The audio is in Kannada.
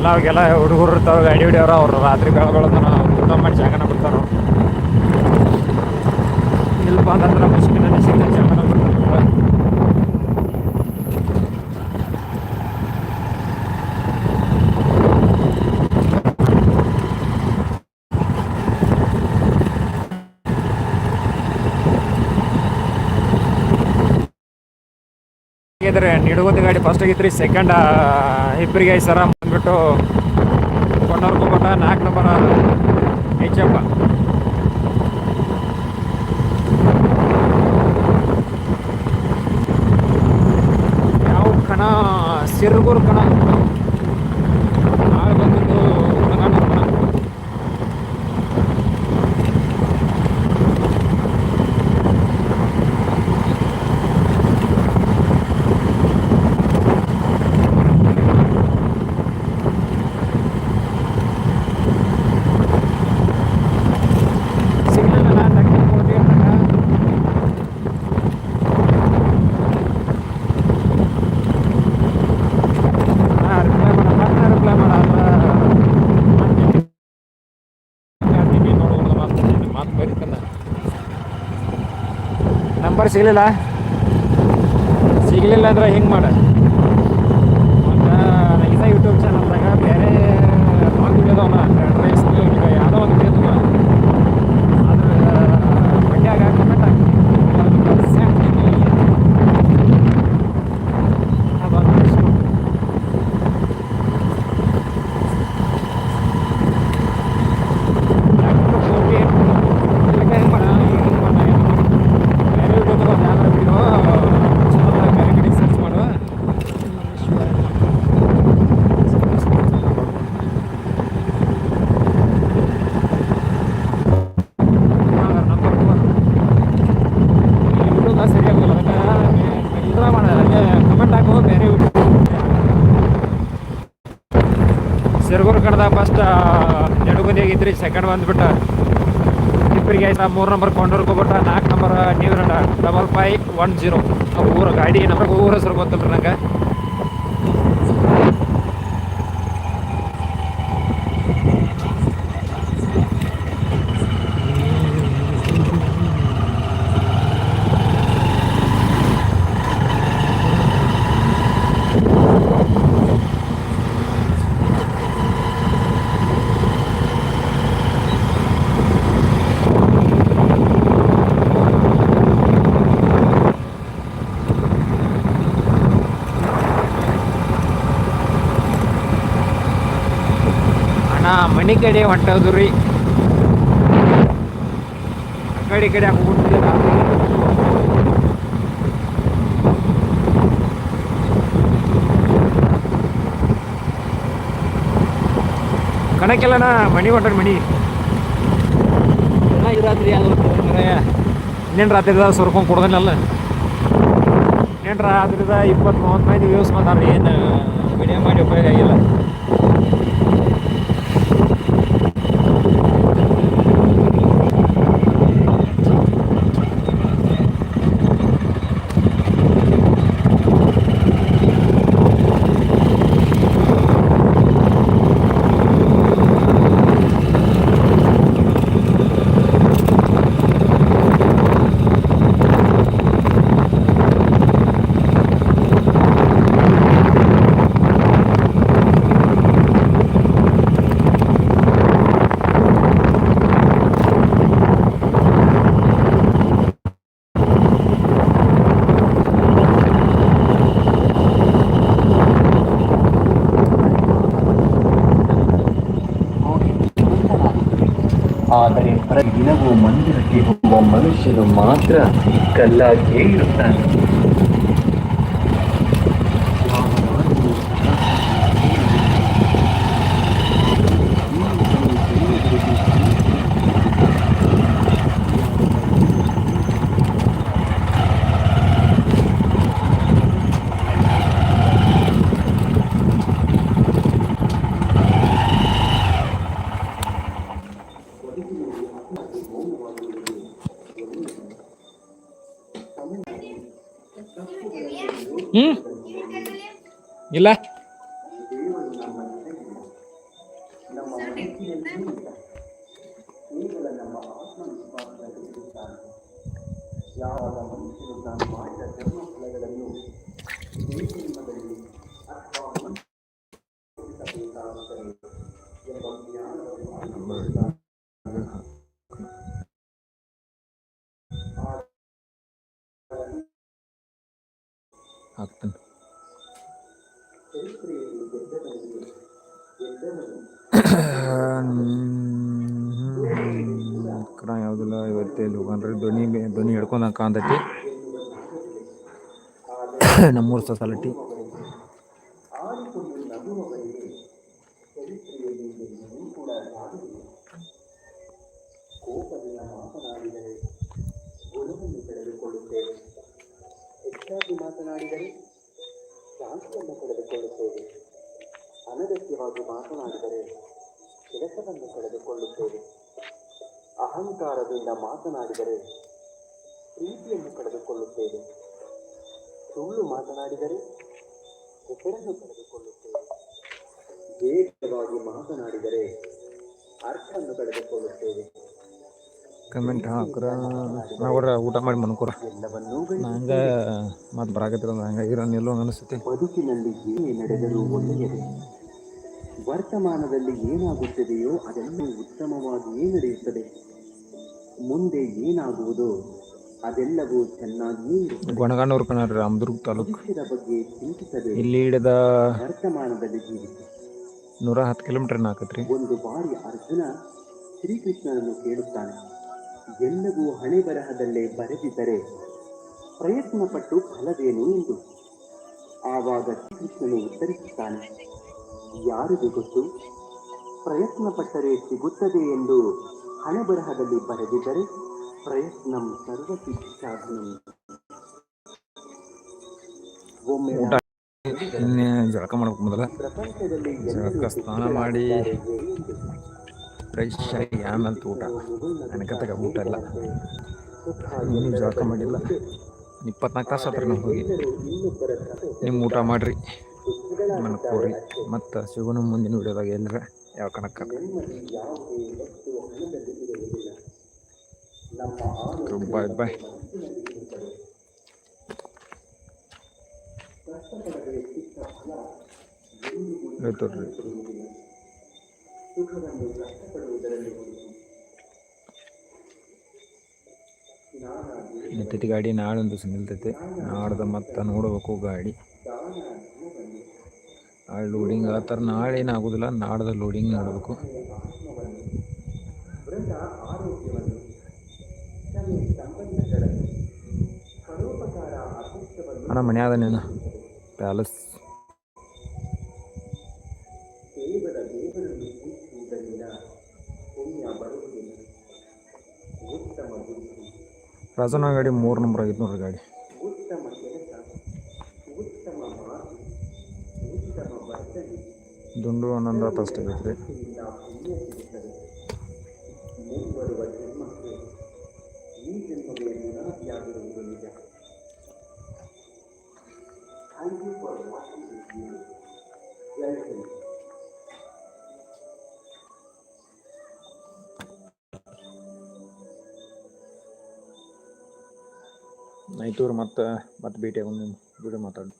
ಎಲ್ಲ ಅವಾಗೆಲ್ಲ ಹುಡುಗರು ಇರ್ತಾವೆ, ಗಾಡಿ ಹೊಡಿಯೋರು, ಅವ್ರು ರಾತ್ರಿ ಬೆಳಗೊಳತನ ಊಟ ಮಾಡಿ ಜಾಗನ ಬಿಡ್ತಾರ ಇಲ್ಲಿ ಅಂತಂದ್ರೆ ಮುಸ್ಕಿನ ಸಿಕ್ಕ ಜಾಗನ ಬಿಡ್ತಾರ ಇದ್ರೆ ನಿಡುಗುಂದಿ ಗಾಡಿ ಫಸ್ಟ್ ಆಗಿತ್ತು ಸೆಕೆಂಡ್ ಇಬ್ಬರಿಗೆ ಐದು ಸರ ಬಂದ್ಬಿಟ್ಟು ಕೊಟ್ಟ ನಾಲ್ಕು ನಂಬರ್ ಹೆಚ್ಚಪ್ಪ ಯಾವ ಕಣ? ಸಿರ್ಗೂರು ಕಣ ನಾಳೆ ಬಂದಿದ್ದು ಹುಡುಗನ ಕಣ ಸಿಗ್ಲಿಲ್ಲ ನಾನು ತಗೊಂಡು ಹೋಗಿ ಹಾಂ ರಿಪ್ಲೈ ಮಾಡಲ್ಲ ನಾ ರಿಪ್ಲೈ ಮಾಡಲ್ಲ ಮಾತು ಬರೀತಾನ ನಂಬರ್ ಸಿಗಲಿಲ್ಲ. ಸಿಗಲಿಲ್ಲ ಅಂದ್ರೆ ಹಿಂಗೆ ಮಾಡ. ಮತ್ತು ಇದ ಯೂಟ್ಯೂಬ್ ಚಾನಲ್ದಾಗ ಬೇರೆ ಲಾಂಗ್ ವಿಡಿಯೋದವನ ಅಡ್ರೆಸ್ ಈಗ ಯಾವುದೋ ಒಂದು ವಿಡಿಯೋ ಅದ್ರ ಮಂಡ್ಯಾಗ ಕಮೆಂಟ್ ಹಾಕಿ ಸರ್ಚ್ ಮಾಡು ಕಮೆಂಟ್ ಹಾಕೋ ಬೇರೆ ಸಿರ್ಗೂರು ಕಡ್ದಾಗ ಫಸ್ಟ್ ನೆಡುಗುಂದಿ ಆಗಿದ್ರಿ ಸೆಕೆಂಡ್ ಬಂದ್ಬಿಟ್ಟ. ಇಬ್ಬರಿಗೆ ಆಯ್ತಾ, ಮೂರು ನಂಬರ್ ಕೊಂಡೋರ್ಕೊಬಿಟ್ಟ ನಾಲ್ಕು ನಂಬರ್ ನೀವು ಡಬಲ್ ಫೈ ಒನ್ ಜೀರೋ ಊರ, ಗಾಡಿ ನಂಬರ್ ಊರ ಹೆಸರು ಗೊತ್ತಲ್ರಿ ನಂಗೆ ಅಣ್ಣ ಮನೆ ಕಡೆ ಹೊಂಟೋದು ರೀ. ಆ ಕಡೆ ಈ ಕಡೆ ಹೋಗ್ಬಿಟ್ಟಿಲ್ಲ ಕಣಕ್ಕೆಲ್ಲನ ಮಣಿ ಹೊಂಟ್ರಿ ಮಣಿ. ಎಲ್ಲ ರಾತ್ರಿ ಇನ್ನೇನು ರಾತ್ರಿದಾಗ ಸುರ್ಕೊಂಡು ಕೊಡ್ದನಲ್ಲ. ಇನ್ನೇನು ರಾತ್ರಿದ ಇಪ್ಪತ್ತು ಮೂವತ್ತು ಮಂದಿ ವ್ಯೂಸ್ ಮಾತಾಡ್ರಿ ಏನು ವಿಡಿಯೋ ಮಾಡಿ ಉಪಯೋಗ ಆಗಿಲ್ಲ. ಆದರೆ ಪ್ರತಿದಿನವೂ ಮಂದಿರಕ್ಕೆ ಹೋಗುವ ಮನುಷ್ಯನು ಮಾತ್ರ ಕಲ್ಲಾಗಿಯೇ ಇರುತ್ತಾನೆ. ಹ್ಮ್ ಇಲ್ಲ ಯಾವ ಹಾಕ್ತಾನೆ ಚರಿತ್ರೆಯಲ್ಲಿ ಯಾವುದಿಲ್ಲ ಯಾವುದಿಲ್ಲ ಇವತ್ತೇಲಿ ಹೋಗನ್ರಿ ಧ್ವನಿ ಧ್ವನಿ ಹಿಡ್ಕೊಂಡಂಗೆ ಕಾಂತೈತಿ ನಮ್ಮೂರು ಸೊಸಾಲಿಟಿ ಹೆಚ್ಚಾಗಿ ಮಾತನಾಡಿದರೆ ಶಾಂತಿಯನ್ನು ಕಳೆದುಕೊಳ್ಳುತ್ತೇವೆ. ಅನಗತ್ಯವಾಗಿ ಮಾತನಾಡಿದರೆ ಕೆಲಸವನ್ನು ಕಳೆದುಕೊಳ್ಳುತ್ತೇವೆ. ಅಹಂಕಾರದಿಂದ ಮಾತನಾಡಿದರೆ ಪ್ರೀತಿಯನ್ನು ಕಳೆದುಕೊಳ್ಳುತ್ತೇವೆ. ಸುಳ್ಳು ಮಾತನಾಡಿದರೆ ಹೆಸರನ್ನು ಕಳೆದುಕೊಳ್ಳುತ್ತೇವೆ. ವೇಗವಾಗಿ ಮಾತನಾಡಿದರೆ ಅರ್ಥವನ್ನು ಕಳೆದುಕೊಳ್ಳುತ್ತೇವೆ. ಕಮೆಂಟ್ ಹಾಕ್ರ ನಾವ್ರ ಊಟ ಮಾಡಿ ಮನ್ಕೂರ. ಹಂಗೆ ಮತ್ತೆ ಬರಾಕತ್ತಿರ ಹಂಗೆ ಇರೋ ನಿಲ್ಲೋ ಅನಿಸ್ತೈತಿ. ಬದುಕಿನಲ್ಲಿ ಏನೇ ನಡೆದರೂ ಒಳ್ಳೆಯದೇ. ವರ್ತಮಾನದಲ್ಲಿ ಏನಾಗುತ್ತದೆಯೋ ಅದೆಲ್ಲವೂ ಉತ್ತಮವಾಗಿಯೇ ನಡೆಯುತ್ತದೆ. ಮುಂದೆ ಏನಾಗುವುದು ಅದೆಲ್ಲವೂ ಚೆನ್ನಾಗಿ ಗೊಣಗಾನೂರು ಕಣ್ರಿ ರಾಮದುರ್ಗ ತಾಲೂಕು. ಬಗ್ಗೆ ಚಿಂತಿಸದೆ ಇಲ್ಲಿ ಹಿಡಿದ ವರ್ತಮಾನದಲ್ಲಿ ಜೀವಿಸಿ. ನೂರ ಹತ್ತು ಕಿಲೋಮೀಟರ್ ಹಾಕತ್ರಿ ಒಂದು ಬಾರಿ ಅರ್ಜುನ ಶ್ರೀಕೃಷ್ಣನನ್ನು ಕೇಳುತ್ತಾನೆ. ಎಲ್ಲವೂ ಹಣೆ ಬರಹದಲ್ಲೇ ಬರೆದಿದ್ದರೆ ಪ್ರಯತ್ನ ಪಟ್ಟು ಫಲವೇನು ಎಂದು. ಆವಾಗ ಶ್ರೀಕೃಷ್ಣನು ಉತ್ತರಿಸುತ್ತಾನೆ ಯಾರಿಗೆ ಗೊತ್ತು? ಪ್ರಯತ್ನ ಪಟ್ಟರೆ ಸಿಗುತ್ತದೆ ಎಂದು ಹಣೆ ಬರಹದಲ್ಲಿ ಬರೆದಿದ್ದರೆ ಪ್ರಯತ್ನಂ ಸರ್ವಸಿದ್ಧಾಗ್ನಂ ಒಮ್ಮೆ ಜಳಕ ಮಾಡ್ಬೇಕು ಮೊದಲ. ಪ್ರಪಂಚದಲ್ಲಿ ಸ್ನಾನ ಮಾಡಿ. ಆಗಿ ಆಮೇಲೆ ಊಟ? ನನಗತ್ತಾಗ ಊಟ ಇಲ್ಲ. ಇನ್ನೂ ಜಳಕ ಮಾಡಿಲ್ಲ. ಇಪ್ಪತ್ನಾಲ್ಕು ತಾಸು ಹತ್ರ ನಾವು ಹೋಗಿ. ನಿಮ್ಮ ಊಟ ಮಾಡಿರಿ. ಮಾಡ್ರಿ ಕೋರಿ ಮತ್ತು ಸಿಗೋಣ ಮುಂದಿನ ವಿಡಿಯೋದಾಗ ಎಲ್ಲರ ಯಾವ ಕಣಕ್ಕ ಬಾಯ್ ಬಾಯ್. ಹೇಳ್ತವ್ರಿ ನಿಂತೈತಿ ಗಾಡಿ ನಾಳೆ ಒಂದು ದಿವಸ ನಿಲ್ತೈತಿ ನಾಡ್ದು ಮತ್ತೆ ನೋಡಬೇಕು ಗಾಡಿ. ನಾಳೆ ಲೋಡಿಂಗ್ ಆತರ ನಾಳೆ ಏನಾಗೋದಿಲ್ಲ ನಾಡ್ದು ಲೋಡಿಂಗ್ ನೋಡಬೇಕು. ಅಣ್ಣ ಮನೆ ಅದ ನೀನು ಪ್ಯಾಲೇಸ್ ರಾಜನ ಗಾಡಿ ಮೂರು ನಂಬರ್ ಆಗಿತ್ತು ನೋಡ್ರಿ ಗಾಡಿ. ದುಂಡು ಹನ್ನೊಂದು ಹತ್ತು ಈ ಆಯ್ತು ಮತ್ತೆ ಮತ್ತೆ ಭೇಟಿಯಾಗ ಒಂದು ವಿಡಿಯೋ ಮಾತಾಡಿ